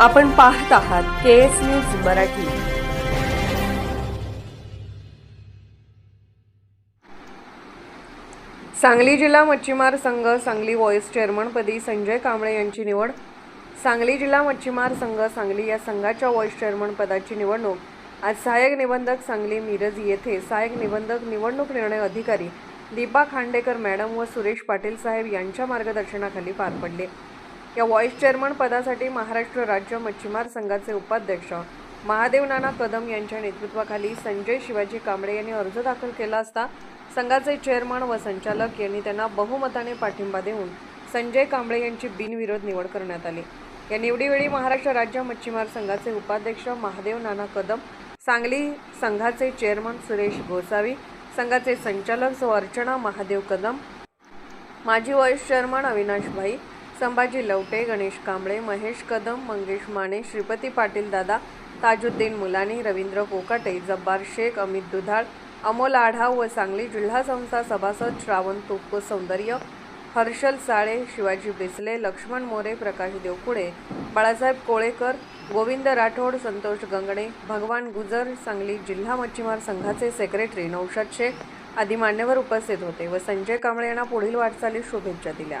आपण पाहत आहात K S news Marathi. Sangli जिल्हा मच्छीमार संघ सांगली व्हॉइस चेअरमनपदी संजय कांबळे यांची निवड. सांगली जिल्हा मच्छीमार संघ सांगली या संघाच्या व्हॉइस चेअरमन पदाची निवडणूक. आज सहाय्यक निबंधक सांगली मिरज येथे सहाय्यक निबंधक निवडणूक निर्णय अधिकारी दीपा खांडेकर मॅडम व सुरेश पाटील साहेब यांच्या मार्गदर्शनाखाली पार पडले. या व्हॉईस चेअरमन पदासाठी महाराष्ट्र राज्य मच्छीमार संघाचे उपाध्यक्ष महादेव नाना कदम यांच्या नेतृत्वाखाली संजय शिवाजी कांबळे यांनी अर्ज दाखल केला असता संघाचे चेअरमन व संचालक यांनी त्यांना बहुमताने पाठिंबा देऊन संजय कांबळे यांची बिनविरोध निवड करण्यात आली. या निवडीवेळी महाराष्ट्र राज्य मच्छीमार संघाचे उपाध्यक्ष महादेव नाना कदम सांगली संघाचे चेअरमन सुरेश गोसावी संघाचे संचालक सौ अर्चना महादेव कदम माजी व्हाईस चेअरमन अविनाश भाई संभाजी लवटे गणेश कांबळे महेश कदम मंगेश माने श्रीपती पाटील दादा ताजुद्दीन मुलानी रवींद्र कोकाटे जब्बार शेख अमित दुधाळ अमोल आढाव व सांगली जिल्हा संस्था सभासद श्रावण तुप्प सौंदर्य हर्षल साळे शिवाजी बेसले लक्ष्मण मोरे प्रकाश देवकुळे बाळासाहेब कोळेकर गोविंद राठोड संतोष गंगणे भगवान गुजर सांगली जिल्हा मच्छीमार संघाचे सेक्रेटरी नौशाद शेख आदी मान्यवर उपस्थित होते व संजय कांबळे यांना पुढील वाटचालीस शुभेच्छा दिल्या.